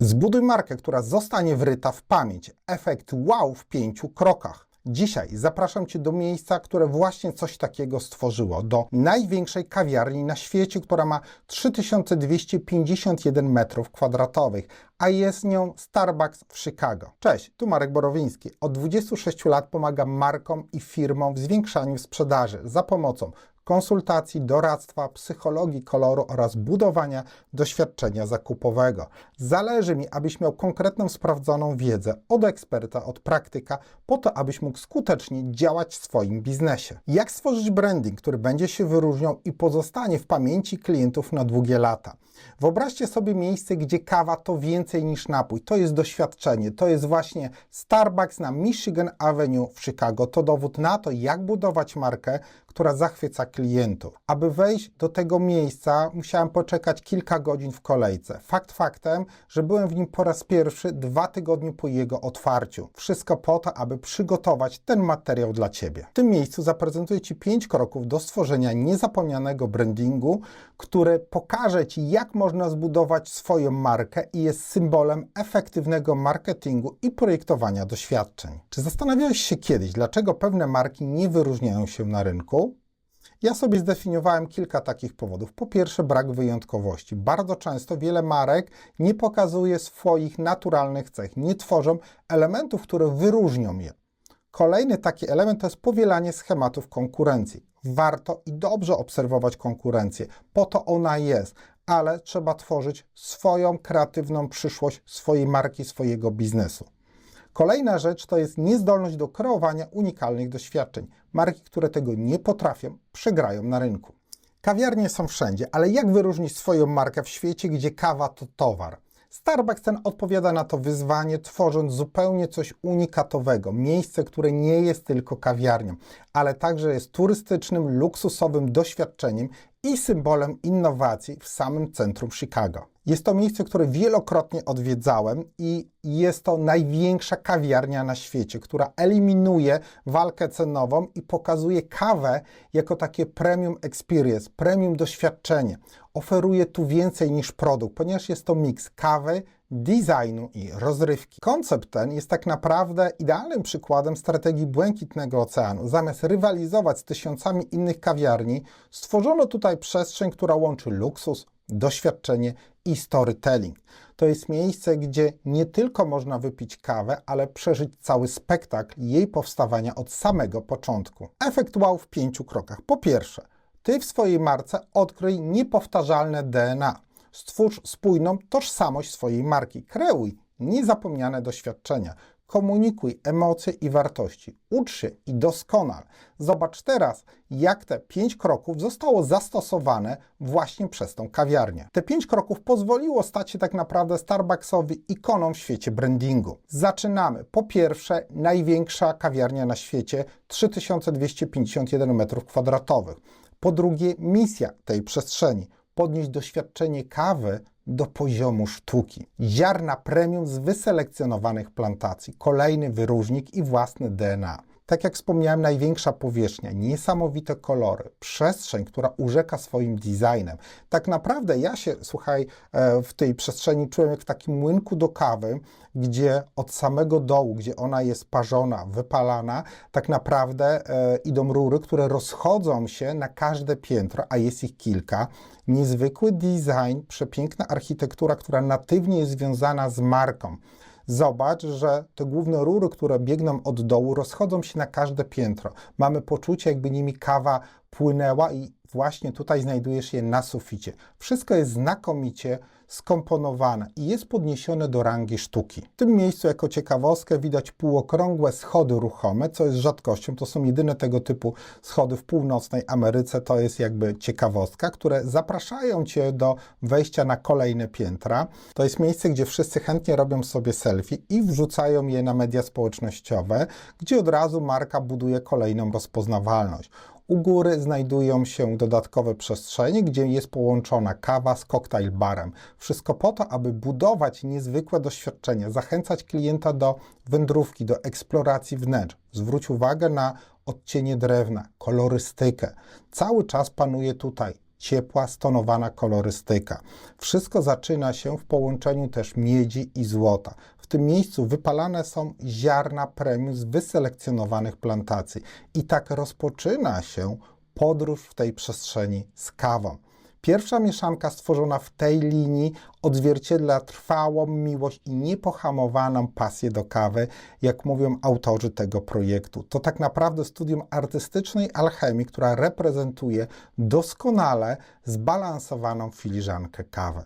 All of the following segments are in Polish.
Zbuduj markę, która zostanie wryta w pamięć. Efekt wow w pięciu krokach. Dzisiaj zapraszam Cię do miejsca, które właśnie coś takiego stworzyło. Do największej kawiarni na świecie, która ma 3251 metrów kwadratowych, a jest nią Starbucks w Chicago. Cześć, tu Marek Borowiński. Od 26 lat pomagam markom i firmom w zwiększaniu sprzedaży za pomocą konsultacji, doradztwa, psychologii koloru oraz budowania doświadczenia zakupowego. Zależy mi, abyś miał konkretną, sprawdzoną wiedzę od eksperta, od praktyka, po to, abyś mógł skutecznie działać w swoim biznesie. Jak stworzyć branding, który będzie się wyróżniał i pozostanie w pamięci klientów na długie lata? Wyobraźcie sobie miejsce, gdzie kawa to więcej niż napój. To jest doświadczenie. To jest właśnie Starbucks na Michigan Avenue w Chicago. To dowód na to, jak budować markę, która zachwyca klientów. Aby wejść do tego miejsca, musiałem poczekać kilka godzin w kolejce. Fakt faktem, że byłem w nim po raz pierwszy dwa tygodnie po jego otwarciu. Wszystko po to, aby przygotować ten materiał dla Ciebie. W tym miejscu zaprezentuję Ci pięć kroków do stworzenia niezapomnianego brandingu, który pokaże Ci, jak można zbudować swoją markę i jest symbolem efektywnego marketingu i projektowania doświadczeń. Czy zastanawiałeś się kiedyś, dlaczego pewne marki nie wyróżniają się na rynku? Ja sobie zdefiniowałem kilka takich powodów. Po pierwsze, brak wyjątkowości. Bardzo często wiele marek nie pokazuje swoich naturalnych cech, nie tworzą elementów, które wyróżnią je. Kolejny taki element to jest powielanie schematów konkurencji. Warto i dobrze obserwować konkurencję, po to ona jest, ale trzeba tworzyć swoją kreatywną przyszłość swojej marki, swojego biznesu. Kolejna rzecz to jest niezdolność do kreowania unikalnych doświadczeń. Marki, które tego nie potrafią, przegrają na rynku. Kawiarnie są wszędzie, ale jak wyróżnić swoją markę w świecie, gdzie kawa to towar? Starbucks ten odpowiada na to wyzwanie, tworząc zupełnie coś unikatowego. Miejsce, które nie jest tylko kawiarnią, ale także jest turystycznym, luksusowym doświadczeniem i symbolem innowacji w samym centrum Chicago. Jest to miejsce, które wielokrotnie odwiedzałem i jest to największa kawiarnia na świecie, która eliminuje walkę cenową i pokazuje kawę jako takie premium experience, premium doświadczenie. Oferuje tu więcej niż produkt, ponieważ jest to miks kawy, designu i rozrywki. Koncept ten jest tak naprawdę idealnym przykładem strategii Błękitnego Oceanu. Zamiast rywalizować z tysiącami innych kawiarni, stworzono tutaj przestrzeń, która łączy luksus, doświadczenie i storytelling. To jest miejsce, gdzie nie tylko można wypić kawę, ale przeżyć cały spektakl jej powstawania od samego początku. Efekt wow w pięciu krokach. Po pierwsze, ty w swojej marce odkryj niepowtarzalne DNA. Stwórz spójną tożsamość swojej marki. Kreuj niezapomniane doświadczenia. Komunikuj emocje i wartości. Ucz się i doskonal. Zobacz teraz, jak te pięć kroków zostało zastosowane właśnie przez tą kawiarnię. Te pięć kroków pozwoliło stać się tak naprawdę Starbucksowi ikoną w świecie brandingu. Zaczynamy. Po pierwsze, największa kawiarnia na świecie 3251 m2. Po drugie, misja tej przestrzeni podnieść doświadczenie kawy do poziomu sztuki. Ziarna premium z wyselekcjonowanych plantacji, kolejny wyróżnik i własne DNA. Tak jak wspomniałem, największa powierzchnia, niesamowite kolory, przestrzeń, która urzeka swoim designem. Tak naprawdę ja się, słuchaj, e, w tej przestrzeni czułem jak w takim młynku do kawy, gdzie od samego dołu, gdzie ona jest parzona, wypalana, tak naprawdę e, idą rury, które rozchodzą się na każde piętro, a jest ich kilka. Niezwykły design, przepiękna architektura, która natywnie jest związana z marką. Zobacz, że te główne rury, które biegną od dołu, rozchodzą się na każde piętro. Mamy poczucie, jakby nimi kawa płynęła i właśnie tutaj znajdujesz je na suficie. Wszystko jest znakomicie skomponowane i jest podniesione do rangi sztuki. W tym miejscu jako ciekawostkę widać półokrągłe schody ruchome, co jest rzadkością. To są jedyne tego typu schody w północnej Ameryce. To jest jakby ciekawostka, które zapraszają Cię do wejścia na kolejne piętra. To jest miejsce, gdzie wszyscy chętnie robią sobie selfie i wrzucają je na media społecznościowe, gdzie od razu marka buduje kolejną rozpoznawalność. U góry znajdują się dodatkowe przestrzenie, gdzie jest połączona kawa z cocktail barem. Wszystko po to, aby budować niezwykłe doświadczenia, zachęcać klienta do wędrówki, do eksploracji wnętrz. Zwróć uwagę na odcienie drewna, kolorystykę. Cały czas panuje tutaj ciepła, stonowana kolorystyka. Wszystko zaczyna się w połączeniu też miedzi i złota. Tym miejscu wypalane są ziarna premium z wyselekcjonowanych plantacji. I tak rozpoczyna się podróż w tej przestrzeni z kawą. Pierwsza mieszanka stworzona w tej linii odzwierciedla trwałą miłość i niepohamowaną pasję do kawy, jak mówią autorzy tego projektu. To tak naprawdę studium artystycznej alchemii, która reprezentuje doskonale zbalansowaną filiżankę kawy.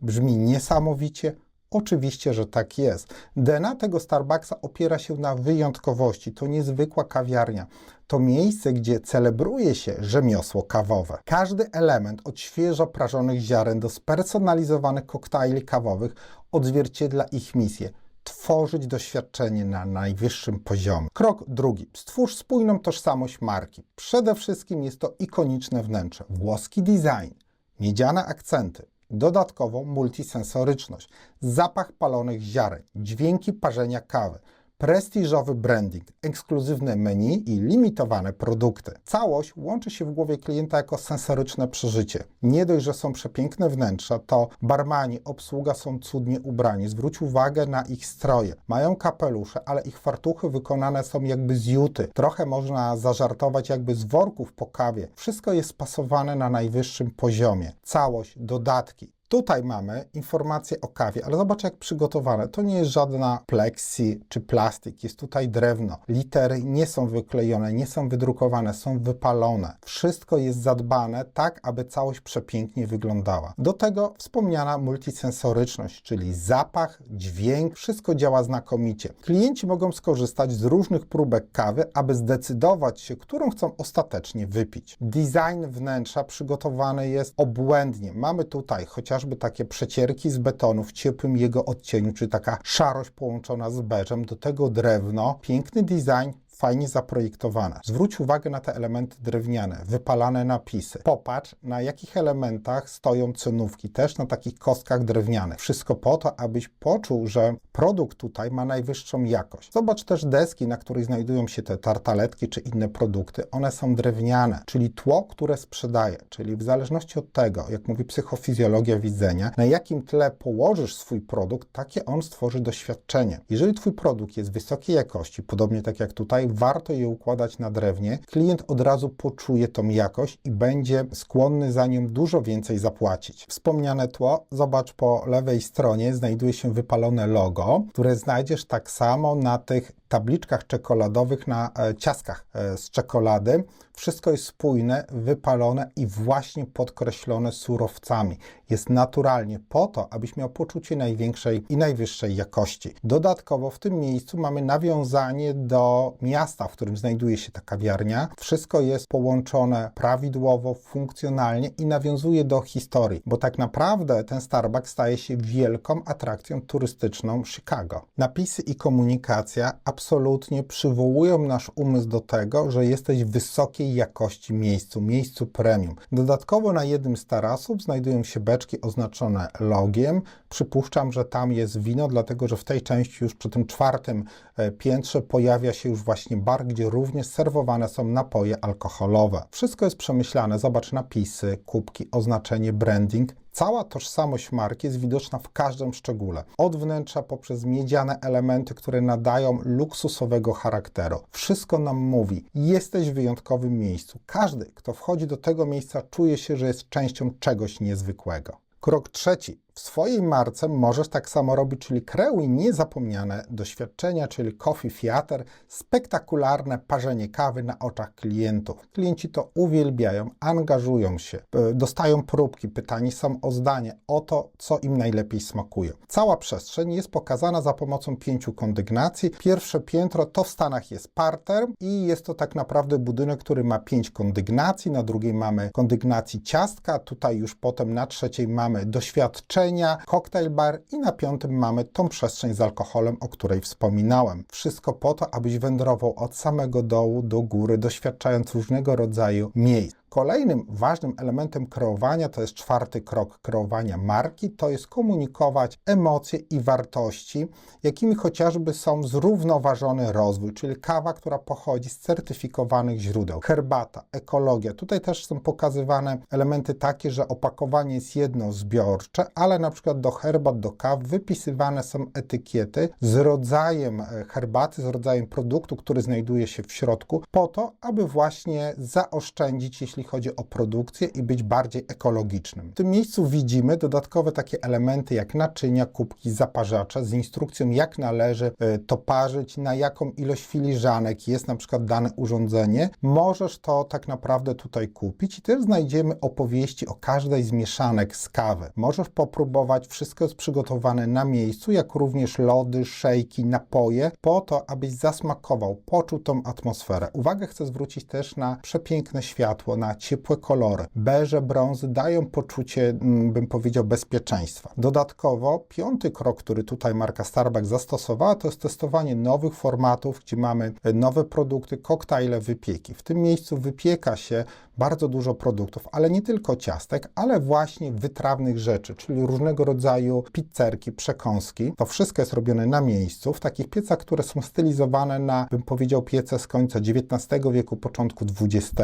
Brzmi niesamowicie, Oczywiście, że tak jest. DNA tego Starbucksa opiera się na wyjątkowości. To niezwykła kawiarnia. To miejsce, gdzie celebruje się rzemiosło kawowe. Każdy element od świeżo prażonych ziaren do spersonalizowanych koktajli kawowych odzwierciedla ich misję tworzyć doświadczenie na najwyższym poziomie. Krok drugi. Stwórz spójną tożsamość marki. Przede wszystkim jest to ikoniczne wnętrze, włoski design, miedziane akcenty, Dodatkowo multisensoryczność, zapach palonych ziaren, dźwięki parzenia kawy, prestiżowy branding, ekskluzywne menu i limitowane produkty. Całość łączy się w głowie klienta jako sensoryczne przeżycie. Nie dość, że są przepiękne wnętrza, to barmani, obsługa są cudnie ubrani. Zwróć uwagę na ich stroje. Mają kapelusze, ale ich fartuchy wykonane są jakby z juty. Trochę można zażartować jakby z worków po kawie. Wszystko jest spasowane na najwyższym poziomie. Całość, dodatki, Tutaj mamy informacje o kawie, ale zobacz jak przygotowane. To nie jest żadna plexi czy plastik, jest tutaj drewno. Litery nie są wyklejone, nie są wydrukowane, są wypalone. Wszystko jest zadbane tak, aby całość przepięknie wyglądała. Do tego wspomniana multisensoryczność, czyli zapach, dźwięk, wszystko działa znakomicie. Klienci mogą skorzystać z różnych próbek kawy, aby zdecydować się, którą chcą ostatecznie wypić. Design wnętrza przygotowany jest obłędnie. Mamy tutaj chociaż chociażby takie przecierki z betonu w ciepłym jego odcieniu, czy taka szarość połączona z beżem, do tego drewno, piękny design, fajnie zaprojektowane. Zwróć uwagę na te elementy drewniane, wypalane napisy. Popatrz, na jakich elementach stoją cenówki, też na takich kostkach drewnianych. Wszystko po to, abyś poczuł, że produkt tutaj ma najwyższą jakość. Zobacz też deski, na których znajdują się te tartaletki czy inne produkty. One są drewniane, czyli tło, które sprzedaje, czyli w zależności od tego, jak mówi psychofizjologia widzenia, na jakim tle położysz swój produkt, takie on stworzy doświadczenie. Jeżeli twój produkt jest wysokiej jakości, podobnie tak jak tutaj, warto je układać na drewnie, klient od razu poczuje tą jakość i będzie skłonny za nią dużo więcej zapłacić. Wspomniane tło, zobacz po lewej stronie, znajduje się wypalone logo, które znajdziesz tak samo na tych tabliczkach czekoladowych, na e, ciaskach e, z czekolady. Wszystko jest spójne, wypalone i właśnie podkreślone surowcami. Jest naturalnie po to, abyś miał poczucie największej i najwyższej jakości. Dodatkowo w tym miejscu mamy nawiązanie do miasta, w którym znajduje się ta kawiarnia. Wszystko jest połączone prawidłowo, funkcjonalnie i nawiązuje do historii, bo tak naprawdę ten Starbucks staje się wielką atrakcją turystyczną Chicago. Napisy i komunikacja absolutnie przywołują nasz umysł do tego, że jesteś w wysokiej jakości miejscu, miejscu premium. Dodatkowo na jednym z tarasów znajdują się beczki oznaczone logiem. Przypuszczam, że tam jest wino, dlatego że w tej części już przy tym czwartym e, piętrze pojawia się już właśnie bar, gdzie również serwowane są napoje alkoholowe. Wszystko jest przemyślane. Zobacz napisy, kubki, oznaczenie, branding. Cała tożsamość marki jest widoczna w każdym szczególe. Od wnętrza poprzez miedziane elementy, które nadają luksusowego charakteru. Wszystko nam mówi, jesteś w wyjątkowym miejscu. Każdy, kto wchodzi do tego miejsca, czuje się, że jest częścią czegoś niezwykłego. Krok trzeci. W swojej marce możesz tak samo robić, czyli kreuj niezapomniane doświadczenia, czyli coffee theater, spektakularne parzenie kawy na oczach klientów. Klienci to uwielbiają, angażują się, e, dostają próbki, pytani są o zdanie, o to, co im najlepiej smakuje. Cała przestrzeń jest pokazana za pomocą pięciu kondygnacji. Pierwsze piętro to w Stanach jest parter i jest to tak naprawdę budynek, który ma pięć kondygnacji. Na drugiej mamy kondygnacji ciastka, tutaj już potem na trzeciej mamy doświadczenie jedzenia, koktajl bar i na piątym mamy tą przestrzeń z alkoholem, o której wspominałem. Wszystko po to, abyś wędrował od samego dołu do góry, doświadczając różnego rodzaju miejsc. Kolejnym ważnym elementem kreowania, to jest czwarty krok kreowania marki, to jest komunikować emocje i wartości, jakimi chociażby są zrównoważony rozwój, czyli kawa, która pochodzi z certyfikowanych źródeł, herbata, ekologia. Tutaj też są pokazywane elementy takie, że opakowanie jest jednozbiorcze, ale na przykład do herbat, do kaw wypisywane są etykiety z rodzajem e, herbaty, z rodzajem produktu, który znajduje się w środku, po to, aby właśnie zaoszczędzić, jeśli chodzi o produkcję i być bardziej ekologicznym. W tym miejscu widzimy dodatkowe takie elementy jak naczynia, kubki, zaparzacze z instrukcją, jak należy e, to parzyć, na jaką ilość filiżanek jest na przykład dane urządzenie. Możesz to tak naprawdę tutaj kupić i też znajdziemy opowieści o każdej z mieszanek z kawy. Możesz popróbować, wszystko jest przygotowane na miejscu, jak również lody, szejki, napoje, po to, abyś zasmakował, poczuł tą atmosferę. Uwagę chcę zwrócić też na przepiękne światło, ciepłe kolory. Beże, brązy dają poczucie, mm, bym powiedział, bezpieczeństwa. Dodatkowo, piąty krok, który tutaj marka Starbucks zastosowała, to jest testowanie nowych formatów, gdzie mamy e, nowe produkty, koktajle, wypieki. W tym miejscu wypieka się bardzo dużo produktów, ale nie tylko ciastek, ale właśnie wytrawnych rzeczy, czyli różnego rodzaju pizzerki, przekąski. To wszystko jest robione na miejscu, w takich piecach, które są stylizowane na, bym powiedział, piece z końca XIX wieku, początku XX.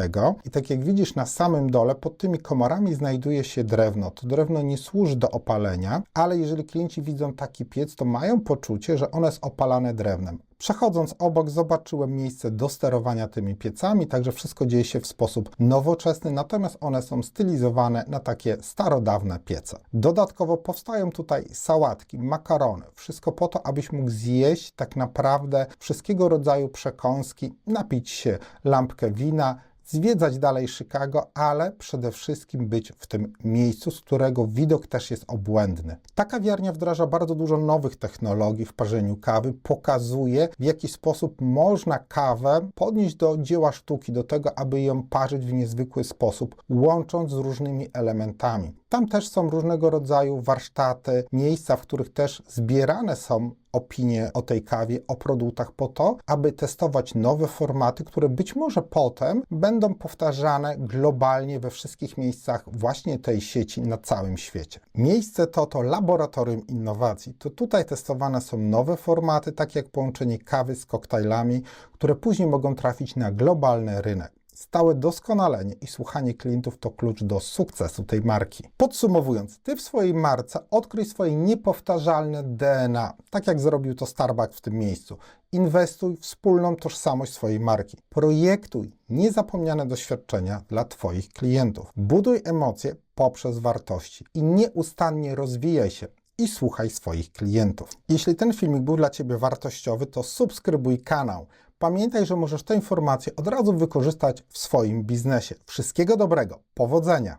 I tak jak widzisz na samym dole, pod tymi komorami znajduje się drewno. To drewno nie służy do opalenia, ale jeżeli klienci widzą taki piec, to mają poczucie, że ono jest opalane drewnem. Przechodząc obok, zobaczyłem miejsce do sterowania tymi piecami, także wszystko dzieje się w sposób nowoczesny, natomiast one są stylizowane na takie starodawne piece. Dodatkowo powstają tutaj sałatki, makarony, wszystko po to, abyś mógł zjeść tak naprawdę wszystkiego rodzaju przekąski, napić się lampkę wina, zwiedzać dalej Chicago, ale przede wszystkim być w tym miejscu, z którego widok też jest obłędny. Ta kawiarnia wdraża bardzo dużo nowych technologii w parzeniu kawy, pokazuje w jaki sposób można kawę podnieść do dzieła sztuki, do tego, aby ją parzyć w niezwykły sposób, łącząc z różnymi elementami. Tam też są różnego rodzaju warsztaty, miejsca, w których też zbierane są opinie o tej kawie, o produktach po to, aby testować nowe formaty, które być może potem będą powtarzane globalnie we wszystkich miejscach właśnie tej sieci na całym świecie. Miejsce to to laboratorium innowacji. To tutaj testowane są nowe formaty, takie jak połączenie kawy z koktajlami, które później mogą trafić na globalny rynek. Stałe doskonalenie i słuchanie klientów to klucz do sukcesu tej marki. Podsumowując, ty w swojej marce odkryj swoje niepowtarzalne DNA, tak jak zrobił to Starbucks w tym miejscu. Inwestuj w wspólną tożsamość swojej marki. Projektuj niezapomniane doświadczenia dla Twoich klientów. Buduj emocje poprzez wartości i nieustannie rozwijaj się i słuchaj swoich klientów. Jeśli ten filmik był dla Ciebie wartościowy, to subskrybuj kanał. Pamiętaj, że możesz te informacje od razu wykorzystać w swoim biznesie. Wszystkiego dobrego, powodzenia!